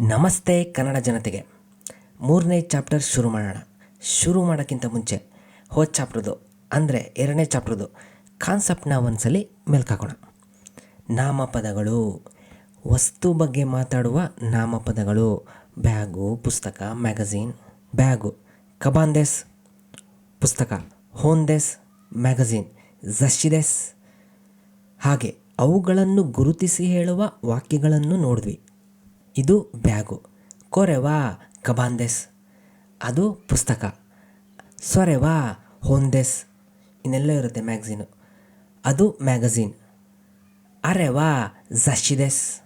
ನಮಸ್ತೆ ಕನ್ನಡ ಜನತೆಗೆ. ಮೂರನೇ ಚಾಪ್ಟರ್ ಶುರು ಮಾಡೋಣ. ಶುರು ಮಾಡೋಕ್ಕಿಂತ ಮುಂಚೆ ಹೋದ ಚಾಪ್ಟ್ರದು, ಅಂದರೆ ಎರಡನೇ ಚಾಪ್ಟ್ರದು ಕಾನ್ಸೆಪ್ಟ್ನ ಒಂದ್ಸಲಿ ಮೆಲ್ಕಾಕೋಣ. ನಾಮಪದಗಳು. ವಸ್ತು ಬಗ್ಗೆ ಮಾತಾಡುವ ನಾಮಪದಗಳು. ಬ್ಯಾಗು, ಪುಸ್ತಕ ಮ್ಯಾಗಝೀನ್ ಬ್ಯಾಗು. ಕಬಾಂದೆಸ್ ಪುಸ್ತಕ. ಹೋಂದೇಸ್ ಮ್ಯಾಗಝೀನ್ ಝಶಿದೆಸ್ ಹಾಗೆ ಅವುಗಳನ್ನು ಗುರುತಿಸಿ ಹೇಳುವ ವಾಕ್ಯಗಳನ್ನು ನೋಡಿದ್ವಿ. ಇದು ಬ್ಯಾಗು. ಕೊರೆವಾ ಕಬಾಂದೆಸ್. ಅದು ಪುಸ್ತಕ. ಸೊರೆವಾ ಹೋಂದೆಸ್. ಇನ್ನೆಲ್ಲ ಇರುತ್ತೆ ಮ್ಯಾಗ್ಝೀನು. ಅದು ಮ್ಯಾಗಝೀನ್. ಅರೆವಾ ಝಶಿದೆಸ್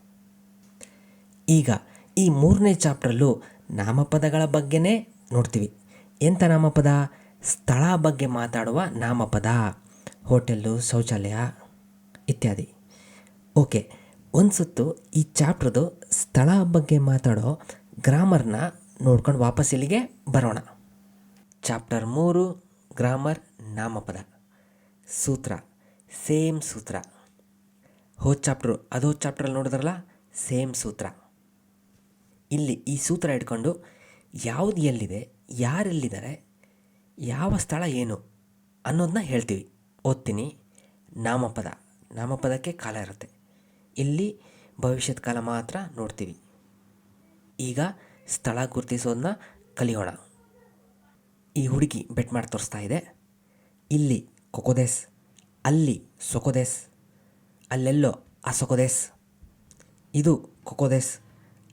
ಈಗ ಈ ಮೂರನೇ ಚಾಪ್ಟ್ರಲ್ಲೂ ನಾಮಪದಗಳ ಬಗ್ಗೆನೇ ನೋಡ್ತೀವಿ. ಎಂಥ ನಾಮಪದ? ಸ್ಥಳ ಬಗ್ಗೆ ಮಾತಾಡುವ ನಾಮಪದ. ಹೋಟೆಲ್ಲು, ಶೌಚಾಲಯ, ಇತ್ಯಾದಿ. ಓಕೆ. ಒಂದು ಸುತ್ತು ಈ ಚಾಪ್ಟ್ರದು ಸ್ಥಳ ಬಗ್ಗೆ ಮಾತಾಡೋ ಗ್ರಾಮರ್ನ ನೋಡ್ಕೊಂಡು ವಾಪಸ್ ಇಲ್ಲಿಗೆ ಬರೋಣ. ಚಾಪ್ಟರ್ ಮೂರು, ಗ್ರಾಮರ್ ನಾಮಪದ. ಸೂತ್ರ, ಸೇಮ್ ಸೂತ್ರ. ಹೋದ ಚಾಪ್ಟ್ರು, ಅದೋ ಚಾಪ್ಟ್ರಲ್ಲಿ ನೋಡಿದ್ರಲ್ಲ, ಸೇಮ್ ಸೂತ್ರ. ಇಲ್ಲಿ ಈ ಸೂತ್ರ ಇಟ್ಕೊಂಡು ಯಾವುದು ಎಲ್ಲಿದೆ, ಯಾರೆಲ್ಲಿದ್ದಾರೆ, ಯಾವ ಸ್ಥಳ ಏನು ಅನ್ನೋದನ್ನ ಹೇಳ್ತೀವಿ. ಓದ್ತೀನಿ. ನಾಮಪದ. ನಾಮಪದಕ್ಕೆ ಕಾಲ ಇರುತ್ತೆ. ಇಲ್ಲಿ ಭವಿಷ್ಯದ ಕಾಲ ಮಾತ್ರ ನೋಡ್ತೀವಿ. ಈಗ ಸ್ಥಳ ಗುರುತಿಸೋದನ್ನ ಕಲಿಯೋಣ. ಈ ಹುಡುಗಿ ಬೆಟ್ ಮಾಡಿ ತೋರಿಸ್ತಾ ಇದೆ. ಇಲ್ಲಿ ಕೊಕೊದೇಸ್, ಅಲ್ಲಿ ಸೊಕೊದೇಸ್, ಅಲ್ಲೆಲ್ಲೋ ಅಸೊಕೊದೇಸ್. ಇದು ಕೊಕೊದೇಸ್,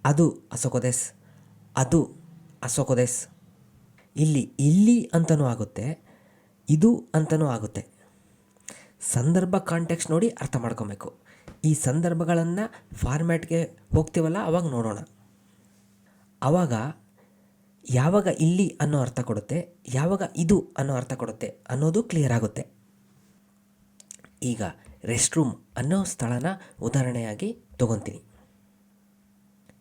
ಅದು ಅಸೊಕೊದೇಸ್ ಅದು ಅಸೊಕೊದೇಸ್. ಇಲ್ಲಿ ಇಲ್ಲಿ ಅಂತಲೂ ಆಗುತ್ತೆ, ಇದು ಅಂತನೂ ಆಗುತ್ತೆ. ಸಂದರ್ಭ ಕಾಂಟೆಕ್ಸ್ಟ್ ನೋಡಿ ಅರ್ಥ ಮಾಡ್ಕೊಬೇಕು. ಈ ಸಂದರ್ಭಗಳನ್ನು ಫಾರ್ಮ್ಯಾಟ್ಗೆ ಹೋಗ್ತೀವಲ್ಲ, ಅವಾಗ ನೋಡೋಣ. ಆವಾಗ ಯಾವಾಗ ಇಲ್ಲಿ ಅನ್ನೋ ಅರ್ಥ ಕೊಡುತ್ತೆ, ಯಾವಾಗ ಇದು ಅನ್ನೋ ಅರ್ಥ ಕೊಡುತ್ತೆ ಅನ್ನೋದು ಕ್ಲಿಯರ್ ಆಗುತ್ತೆ. ಈಗ ರೆಸ್ಟ್ ರೂಮ್ ಅನ್ನೋ ಸ್ಥಳನ ಉದಾಹರಣೆಯಾಗಿ ತಗೊತೀನಿ.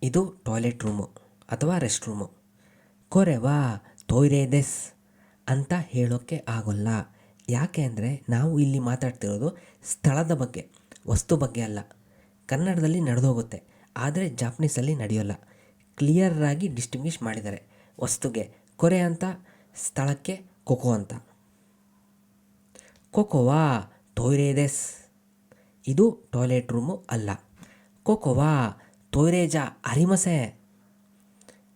ಇದು ಟಾಯ್ಲೆಟ್ ರೂಮು ಅಥವಾ ರೆಸ್ಟ್ ರೂಮು ಕೊರೆವಾ ತೊಯ್ರೇದೆಸ್ ಅಂತ ಹೇಳೋಕ್ಕೆ ಆಗೋಲ್ಲ. ಯಾಕೆ ಅಂದರೆ ನಾವು ಇಲ್ಲಿ ಮಾತಾಡ್ತಿರೋದು ಸ್ಥಳದ ಬಗ್ಗೆ. ವಸ್ತು ಬಗ್ಗೆ ಅಲ್ಲ. ಕನ್ನಡದಲ್ಲಿ ನಡೆದೋಗುತ್ತೆ, ಆದರೆ ಜಾಪನೀಸಲ್ಲಿ ನಡೆಯೋಲ್ಲ. ಕ್ಲಿಯರಾಗಿ ಡಿಸ್ಟಿಂಗ್ವಿಷ್ ಮಾಡಿದ್ದಾರೆ. ವಸ್ತುಗೆ ಕೊರೆ ಅಂತ, ಸ್ಥಳಕ್ಕೆ ಕೊಕೋ ಅಂತ. ಕೊಕೋವಾ ತೊಯ್ರೇದೆಸ್ ಇದು ಟಾಯ್ಲೆಟ್ ರೂಮು ಅಲ್ಲ. ಕೊಕೋವಾ ತೋಯ್ರೇಜ ಅರಿಮಸೆ.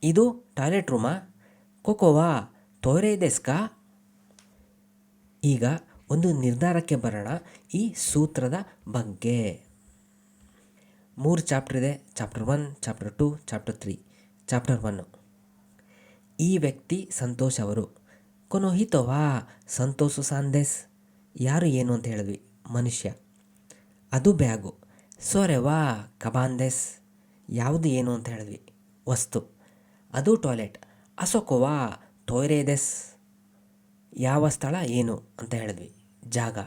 ಇದು ಟಾಯ್ಲೆಟ್ ರೂಮಾ? ಕೊಕೋವಾ ತೊಯ್ರೇದೆಸ್ಕಾ ಈಗ ಒಂದು ನಿರ್ಧಾರಕ್ಕೆ ಬರೋಣ ಈ ಸೂತ್ರದ ಬಗ್ಗೆ. ಮೂರು ಚಾಪ್ಟರ್ ಇದೆ. Chapter one chapter two chapter three chapter one ಈ ವ್ಯಕ್ತಿ ಸಂತೋಷ್ ಅವರು ಕೊನೋಹಿತೋವಾ ಸಂತೋಷ ಸಾಂದೇಸ್ ಯಾರು ಏನು ಅಂತ ಹೇಳಿದ್ವಿ? ಮನುಷ್ಯ. ಅದು ಬ್ಯಾಗು. ಸೊರೆವಾ ಕಬಾಂದೆಸ್ ಯಾವುದು ಏನು ಅಂತ ಹೇಳಿದ್ವಿ? ವಸ್ತು. ಅದು ಟಾಯ್ಲೆಟ್. ಅಸೋಕೋವಾ ತೊಯ್ರೇದೆಸ್. ಯಾವ ಸ್ಥಳ ಏನು? ಅಂತ ಹೇಳಿದ್ವಿ. ಜಾಗ.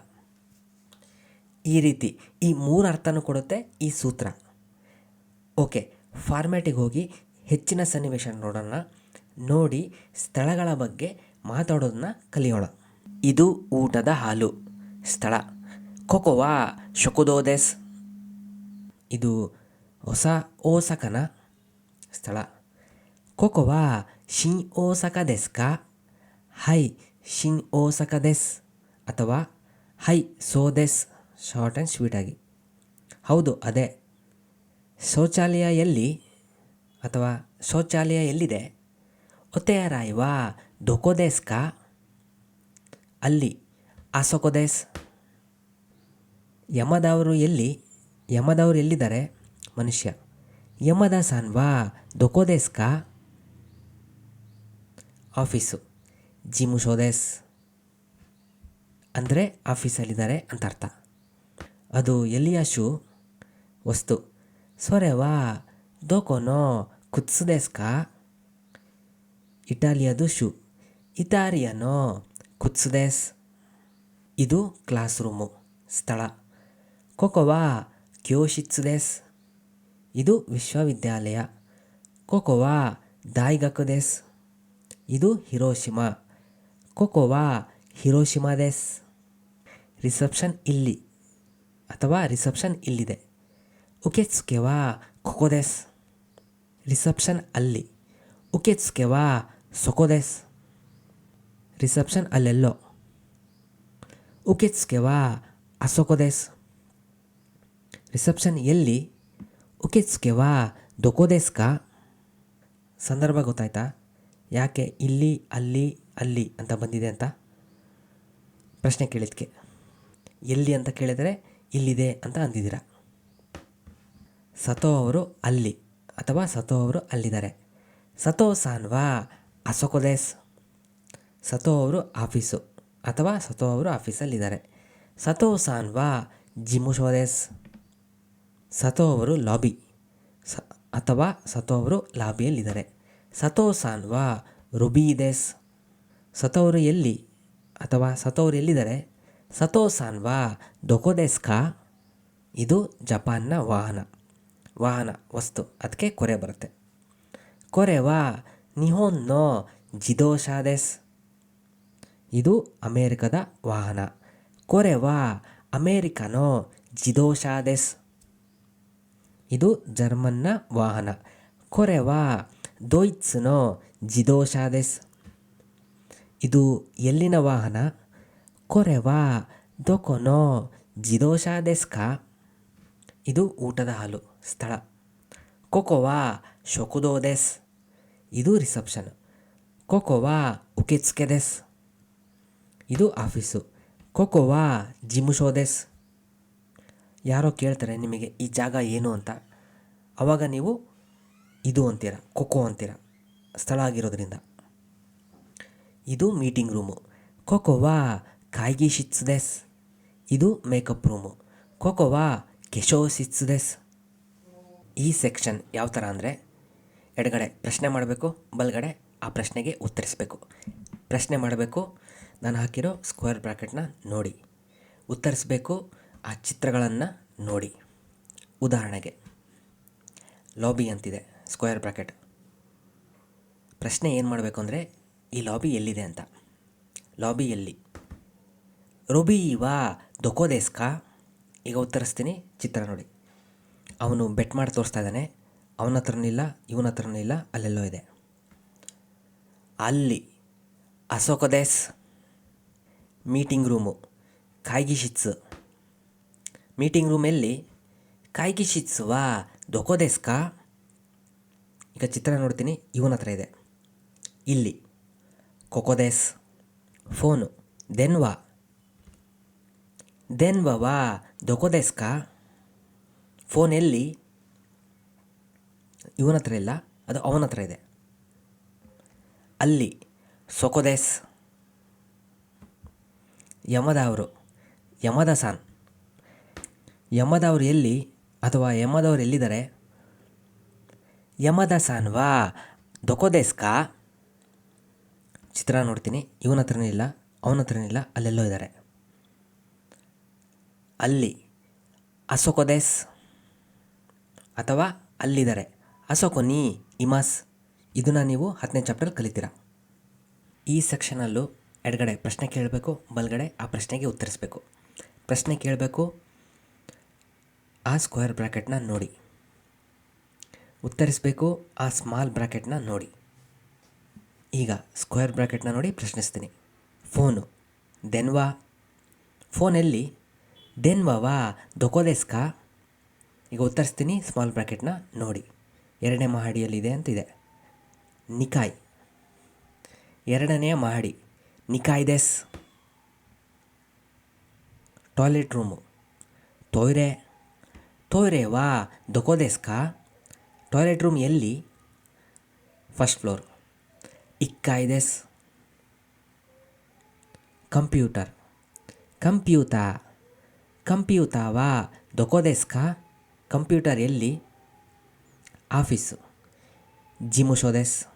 ಈ ರೀತಿ ಈ ಮೂರು ಅರ್ಥನೂ ಕೊಡುತ್ತೆ ಈ ಸೂತ್ರ. ಓಕೆ, ಫಾರ್ಮ್ಯಾಟಿಗೆ ಹೋಗಿ ಹೆಚ್ಚಿನ ಸನ್ನಿವೇಶ ನೋಡೋಣ. ನೋಡಿ ಸ್ಥಳಗಳ ಬಗ್ಗೆ ಮಾತಾಡೋದನ್ನ ಕಲಿಯೋಣ. ಇದು ಊಟದ ಹಾಲು, ಸ್ಥಳ. ಕೊಕೋವಾ ಶೊಕುದೋದೆಸ್ ಇದು ಹೊಸ ಓಸಕನ ಸ್ಥಳ. ಕೊಕೋವಾ ಶಿನ್ ಓಸಕ ದೆಸ್ಕಾ ಹೈ ಶಿನ್ ಓಸಕ ದೆಸ್. ಅಥವಾ, ಹೈ ಸೋ ದೆಸ್ ಶಾರ್ಟ್ ಆ್ಯಂಡ್ ಸ್ವೀಟಾಗಿ ಹೌದು, ಅದೇ. ಶೌಚಾಲಯ ಎಲ್ಲಿ ಅಥವಾ ಶೌಚಾಲಯ ಎಲ್ಲಿದೆ ಒತ್ತೆಯರಾಯ್ವಾ, ದೊಕೋದೇಸ್ ಕಾ? ಅಲ್ಲಿ ಆಸೋಕೋದೇಸ್ ಯಮದವರು ಎಲ್ಲಿ, ಯಮದವರು ಎಲ್ಲಿದ್ದಾರೆ, ಮನುಷ್ಯ? ಯಮದ ಸಾನ್ವಾ ದೊಕೋದೆಸ್ಕಾ ಆಫೀಸು. ಜಿಮುಶೋದೆಸ್ ಅಂದರೆ ಆಫೀಸಲ್ಲಿದ್ದಾರೆ ಅಂತ ಅರ್ಥ. ಅದು ಎಲ್ಲಿಯ ಶೂ? ವಸ್ತು. ಸೊರೆವಾ ದೋಕೋನೋ ಕುತ್ಸುದೇಸ್ಕಾ? ಇಟಾಲಿಯದು ಶೂ. ಇಟಾರಿಯನೋ ಕುತ್ಸುದೇಸ್? ಇದು ಕ್ಲಾಸ್ ರೂಮು, ಸ್ಥಳ. ಕೊಕೋವಾ ಕ್ಯೋಶಿತ್ಸುದೇಸ್? ಇದು ವಿಶ್ವವಿದ್ಯಾಲಯ. ಕೊಕೋವಾ ದಾಯ್ಗಕುದೆಸ್? ಇದು ಹಿರೋಶಿಮಾ. ಕೊಕೋವಾ ಹಿರೋಶಿಮಾದೆಸ್. ರಿಸೆಪ್ಷನ್ ಇಲ್ಲಿ, ಅಥವಾ ರಿಸೆಪ್ಷನ್ ಇಲ್ಲಿದೆ. ಉಕೆತ್ಸುಕೆವಾ ಕೊಕೋದೆಸ್. ರಿಸೆಪ್ಷನ್ ಅಲ್ಲಿ ಉಕೆತ್ಸ್ಕೆ ಸೊಕೋದೇಸ್. ಸೊಕೊ ದೆಸ್ ರಿಸೆಪ್ಷನ್ ಅಲ್ಲೆಲ್ಲೋ. ಉಕೆತ್ಸ್ಕೆ ವಾ ಅಸೊಕೊ ದೆಸ್ ರಿಸೆಪ್ಷನ್ ಎಲ್ಲಿ ಉಕೆತ್ಸ್ಕೆ ದೊಕೋದೇಸ್ಕಾ? ಸಂದರ್ಭ ಗೊತ್ತಾಯ್ತಾ? ಯಾಕೆ ಇಲ್ಲಿ, ಅಲ್ಲಿ ಅಲ್ಲಿ ಅಂತ ಬಂದಿದೆ ಅಂತ? ಪ್ರಶ್ನೆ ಕೇಳಿದ್ಕೆ. ಎಲ್ಲಿ ಅಂತ ಕೇಳಿದರೆ, ಇಲ್ಲಿದೆ ಅಂತ ಅಂದಿದ್ದೀರ? ಸತೋ ಅವರು ಅಲ್ಲಿ ಅಥವಾ ಸತೋ ಅವರು ಅಲ್ಲಿದ್ದಾರೆ. ಸತೋ ಸಾನ್ವಾ, ಅಸೋಕೋದೇಸ್. ಸತೋ ಅವರು ಆಫೀಸು ಅಥವಾ ಸತೋ ಅವರು ಆಫೀಸಲ್ಲಿದ್ದಾರೆ. ಸತೋ ಸಾನ್ವಾ, ಜಿಮುಶೋದೇಸ್. ಸತೋ ಅವರು ಲಾಬಿ ಸ ಅಥವಾ ಸತೋ ಅವರು ಲಾಬಿಯಲ್ಲಿದ್ದಾರೆ. ಸತೋ ಸಾನ್ವಾ ರುಬಿ ಸತೋ ಅವರು ಎಲ್ಲಿ? ಅಥವಾ ಸತೋ ಅವರು ಎಲ್ಲಿದ್ದಾರೆ ಸತೋ ಸಾನ್ವಾ ದೊಕೊದೆಸ್ಕಾ ಇದು ಜಪಾನ್ನ ವಾಹನ. ವಾಹನ, ವಸ್ತು. ಅದಕ್ಕೆ ಕೊರೆ ಬರುತ್ತೆ. ಕೊರೆವಾ ನಿಹೋನ್ನೋ ಜಿದೋಶಾದೆಸ್ ಇದು ಅಮೇರಿಕದ ವಾಹನ. ಕೊರೆವಾ ಅಮೇರಿಕನೋ ಜಿದೋಶಾದೆಸ್ ಇದು ಜರ್ಮನ್ನ ವಾಹನ. ಕೊರೆವಾ ದೊಯ್ತ್ಸ್ನೋ ಜಿದೋಶಾದೆಸ್ ಇದು ಎಲ್ಲಿನ ವಾಹನ? ಕೊರೆವಾ ದೊಕೊನೋ ಜಿದೋಷಾ ದೆಸ್ಕ ಇದು ಊಟದ ಹಾಲು, ಸ್ಥಳ. ಕೊಕೊವಾ ಶೊಕುದೋದೆಸ್ ಇದು ರಿಸೆಪ್ಷನ್. ಕೊಕೊವಾ ಉಕೆತ್ಸ್ಕೆದೆಸ್ ಇದು ಆಫೀಸು. ಕೊಕೊವಾ ಜಿಮುಶೋದೆಸ್ ಯಾರೋ ಕೇಳ್ತಾರೆ ನಿಮಗೆ ಈ ಜಾಗ ಏನು ಅಂತ. ಆವಾಗ ನೀವು ಇದು ಅಂತೀರ, ಕೊಕೊ ಅಂತೀರ, ಸ್ಥಳ ಆಗಿರೋದ್ರಿಂದ. ಇದು ಮೀಟಿಂಗ್ ರೂಮು ಕೊಕೊವಾ ಕಾಯ್ಗಿ ಶಿಟ್ಸ್ದೆಸ್ ಇದು ಮೇಕಪ್ ರೂಮು ಕೊಕೊವಾ ಕೆಶೋ ಶಿಟ್ಸ್ದೆಸ್ ಈ ಸೆಕ್ಷನ್ ಯಾವ ಥರ ಅಂದರೆ ಎಡಗಡೆ ಪ್ರಶ್ನೆ ಮಾಡಬೇಕು, ಬಲಗಡೆ ಆ ಪ್ರಶ್ನೆಗೆ ಉತ್ತರಿಸಬೇಕು. ಪ್ರಶ್ನೆ ಮಾಡಬೇಕು, ನಾನು ಹಾಕಿರೋ ಸ್ಕ್ವೇರ್ ಬ್ರಾಕೆಟ್ನ ನೋಡಿ. ಉತ್ತರಿಸಬೇಕು, ಆ ಚಿತ್ರಗಳನ್ನು ನೋಡಿ. ಉದಾಹರಣೆಗೆ ಲಾಬಿ ಅಂತಿದೆ ಸ್ಕ್ವೇರ್ ಬ್ರಾಕೆಟ್ ಪ್ರಶ್ನೆ ಏನು ಮಾಡಬೇಕು ಅಂದರೆ ಈ ಲಾಬಿ ಎಲ್ಲಿದೆ ಅಂತ. ಲಾಬಿ ಎಲ್ಲಿ? ರುಬಿ ವಾ ದೊಕೋದೇಸ್ಕಾ? ಈಗ ಉತ್ತರಿಸ್ತೀನಿ, ಚಿತ್ರ ನೋಡಿ. ಅವನು ಬೆಟ್ ಮಾಡಿ ತೋರಿಸ್ತಾ ಇದ್ದಾನೆ. ಅವನ ಹತ್ರನೂ ಇಲ್ಲ, ಇವನ ಹತ್ರನೂ ಇಲ್ಲ, ಅಲ್ಲೆಲ್ಲೋ ಇದೆ. ಅಲ್ಲಿ ಅಸೋಕದೇಸ್ ಮೀಟಿಂಗ್ ರೂಮು ಕಾಯ್ಗಿಶಿತ್ಸು ಮೀಟಿಂಗ್ ರೂಮಲ್ಲಿ ಕಾಯ್ಗಿಶಿತ್ಸು ವಾ ದೊಕೋದೆಸ್ಕಾ? ಈಗ ಚಿತ್ರ ನೋಡ್ತೀನಿ, ಇವನ ಹತ್ರ ಇದೆ. ಇಲ್ಲಿ. ಕೊಕೊದೆಸ್ ಫೋನು ದೆನ್ವಾ ದೆನ್ವಾ ವಾ ದೊಕೋದೆಸ್ಕಾ ಫೋನ್ ಎಲ್ಲಿ ಇವನ ಹತ್ರ ಇಲ್ಲ ಅದು ಅವನ ಹತ್ರ ಇದೆ ಅಲ್ಲಿ ಸೊಕೊದೆಸ್ ಯಮದ ಅವರು ಯಮದ ಸಾನ್ ಯಮದವರು ಎಲ್ಲಿ ಅಥವಾ ಯಮದವರು ಎಲ್ಲಿದ್ದಾರೆ ಯಮದ ಸಾನ್ ವಾ ದೊಕೋದೆಸ್ಕಾ ಚಿತ್ರ ನೋಡ್ತೀನಿ, ಇವನ ಹತ್ರನೇ ಇಲ್ಲ, ಅವನ ಹತ್ರನೇ ಇಲ್ಲ, ಅಲ್ಲೆಲ್ಲೋ ಇದ್ದಾರೆ ಅಲ್ಲಿ ಅಸೋಕೊದೇಸ್ ಅಥವಾ ಅಲ್ಲಿದ್ದಾರೆ. ಅಸೋಕೊನಿ ಇಮಾಸ್, ಇದನ್ನು ನೀವು ಹತ್ತನೇ ಚಾಪ್ಟರ್ ಕಲಿತೀರ. ಈ ಸೆಕ್ಷನಲ್ಲೂ ಎಡಗಡೆ ಪ್ರಶ್ನೆ ಕೇಳಬೇಕು, ಬಲಗಡೆ ಆ ಪ್ರಶ್ನೆಗೆ ಉತ್ತರಿಸಬೇಕು. ಪ್ರಶ್ನೆ ಕೇಳಬೇಕು, ಆ ಸ್ಕ್ವೇರ್ ಬ್ರಾಕೆಟ್ನ ನೋಡಿ. ಉತ್ತರಿಸಬೇಕು, ಆ ಸ್ಮಾಲ್ ಬ್ರಾಕೆಟ್ನ ನೋಡಿ. ಈಗ ಸ್ಕ್ವೇರ್ ಬ್ರ್ಯಾಕೆಟ್ನ ನೋಡಿ ಪ್ರಶ್ನಿಸ್ತೀನಿ. ಫೋನು. ದೆನ್ವಾ. ವಾ ದೊಕೋದೆಸ್ಕಾ ಈಗ ಉತ್ತರಿಸ್ತೀನಿ ಸ್ಮಾಲ್ ಬ್ರ್ಯಾಕೆಟ್ನ ನೋಡಿ. ಎರಡನೇ ಮಹಡಿಯಲ್ಲಿದೆ ಅಂತಿದೆ. ನಿಕಾಯ್. ಎರಡನೆಯ ಮಹಡಿ. ನಿಕಾಯ್ದೆಸ್ ಟಾಯ್ಲೆಟ್ ರೂಮು. ತೊಯ್ರೆ. ತೊಯ್ರೆ ವಾ ದೊಕೋದೆಸ್ಕಾ ಟಾಯ್ಲೆಟ್ ರೂಮ್ ಎಲ್ಲಿ? First floor. 1階です。コンピューター。コンピューター。コンピューターはどこですか？コンピューターエアフィス。事務所です。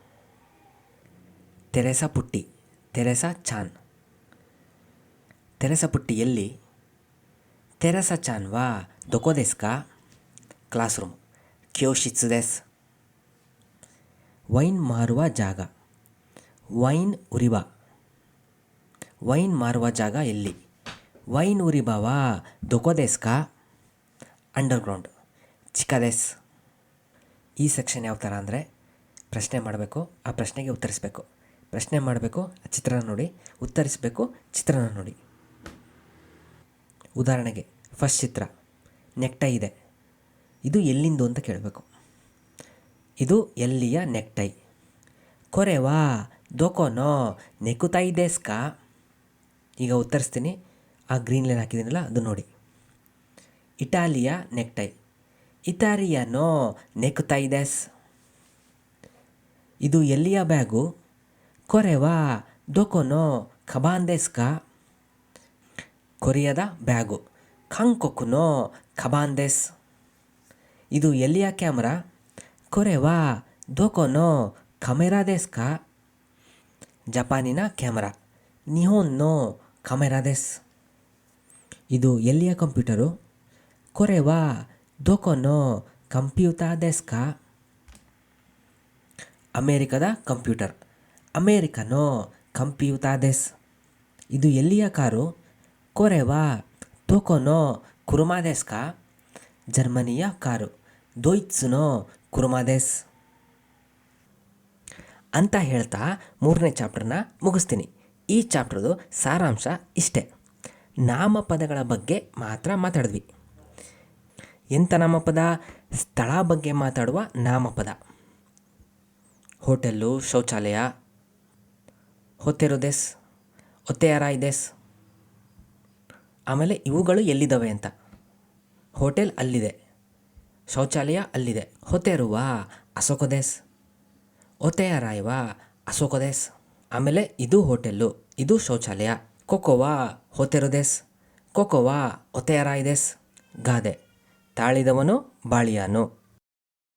テレサ・プティ。テレサ・チャン。テレサ・プティエテレサちゃんはどこですか？クラスルーム。教室です。ワイン回るはジャガー。ವೈನ್ ಉರಿಬ ವೈನ್ ಮಾರುವ ಜಾಗ ಎಲ್ಲಿ? ವೈನ್ ಉರಿಬವಾ ಅಂಡರ್ ಅಂಡರ್ಗ್ರೌಂಡ್. ಚಿಕ್ಕದೆಸ್. ಈ ಸೆಕ್ಷನ್ ಯಾವ ಥರ ಅಂದರೆ ಪ್ರಶ್ನೆ ಮಾಡಬೇಕು, ಆ ಪ್ರಶ್ನೆಗೆ ಉತ್ತರಿಸಬೇಕು. ಪ್ರಶ್ನೆ ಮಾಡಬೇಕು ಚಿತ್ರನ ನೋಡಿ. ಉತ್ತರಿಸಬೇಕು, ಚಿತ್ರನ ನೋಡಿ. ಉದಾಹರಣೆಗೆ, ಫಸ್ಟ್ ಚಿತ್ರ. ನೆಕ್ಟೈ ಇದೆ. ಇದು ಎಲ್ಲಿಂದು ಅಂತ ಕೇಳಬೇಕು. ಇದು ಎಲ್ಲಿಯ ನೆಕ್ಟೈ? ಕೊರೆವಾ ದೊಕೋನೋ ನೆಕುತಾಯಿ ದೇಸ್ಕಾ ಈಗ ಉತ್ತರಿಸ್ತೀನಿ ಆ ಗ್ರೀನ್ ಲೈನ್ ಹಾಕಿದ್ದೀನಲ್ಲ ಅದು ನೋಡಿ ಇಟಾಲಿಯ ನೆಕ್ಟೈ ಇಟಾಲಿಯನೋ ನೆಕುತಾಯಿ ದೇಸ್ ಇದು ಎಲ್ಲಿಯ ಬ್ಯಾಗು ಕೊರೆವಾ ದೊಕೋನೋ ಖಬಾನ್ ದೇಸ್ಕಾ ಕೊರಿಯಾದ ಬ್ಯಾಗು ಖಂಕೊಕುನೋ ಖಬಾನ್ ದೇಸ್ ಇದು ಎಲ್ಲಿಯ ಕ್ಯಾಮ್ರಾ ಕೊರೆವಾ ದೊಕೋನೋ ಕಮೆರಾ ದೇಸ್ಕಾ ಜಪಾನಿನ ಕ್ಯಾಮರಾ. ನಿಹೋನ್ನೋ ಕಮೆರಾ ದೇಸ್. ಇದು ಎಲ್ಲಿಯ ಕಂಪ್ಯೂಟರು? ಕೊರೆವಾ ದೊಕೋನೋ ಕಂಪ್ಯೂಟಾ ಅಮೇರಿಕದ ಕಂಪ್ಯೂಟರ್. ಅಮೇರಿಕನೋ ಕಂಪ್ಯೂಟಾ ಇದು ಎಲ್ಲಿಯ ಕಾರು? ಕೊರೆವಾ ದೊಕೋನೋ ಕುರುಮಾದೆಸ್ಕಾ ಜರ್ಮನಿಯ ಕಾರು. ದೊಯ್ತ್ಸುನೋ ಕುರುಮಾ ದೇಸ್. ಅಂತ ಹೇಳ್ತಾ ಮೂರನೇ ಚಾಪ್ಟರ್ನ ಮುಗಿಸ್ತೀನಿ. ಈ ಚಾಪ್ಟರ್ದು ಸಾರಾಂಶ ಇಷ್ಟೇ. ನಾಮಪದಗಳ ಬಗ್ಗೆ ಮಾತ್ರ ಮಾತಾಡಿದ್ವಿ. ಎಂಥ ನಾಮಪದ? ಸ್ಥಳ ಬಗ್ಗೆ ಮಾತಾಡುವ ನಾಮಪದ. ಹೋಟೆಲ್ಲು, ಶೌಚಾಲಯ, ಹೊತ್ತೆರು ದೇಸ್ ಒತ್ತೆಯರಾಯ್ ದೇಸ್. ಆಮೇಲೆ ಇವುಗಳು ಎಲ್ಲಿದ್ದಾವೆ ಅಂತ. ಹೋಟೆಲ್ ಅಲ್ಲಿದೆ, ಶೌಚಾಲಯ ಅಲ್ಲಿದೆ ಹೊತ್ತೆರುವ ಅಸೋಕೊದೇಸ್ ಒತೆಯರಾಯವ ಅಸೋಕೊದೇಸ್ ಆಮೇಲೆ ಇದು ಹೋಟೆಲ್ಲು ಇದು ಶೌಚಾಲಯ. ಕೊಕೋವಾ ಹೊತೆರುದೇಸ್ ಕೊಕೋವಾ ಒತೆಯರಾಯ್ದೇಸ್ ಗಾದೆ. ತಾಳಿದವನು ಬಾಳಿಯಾನು.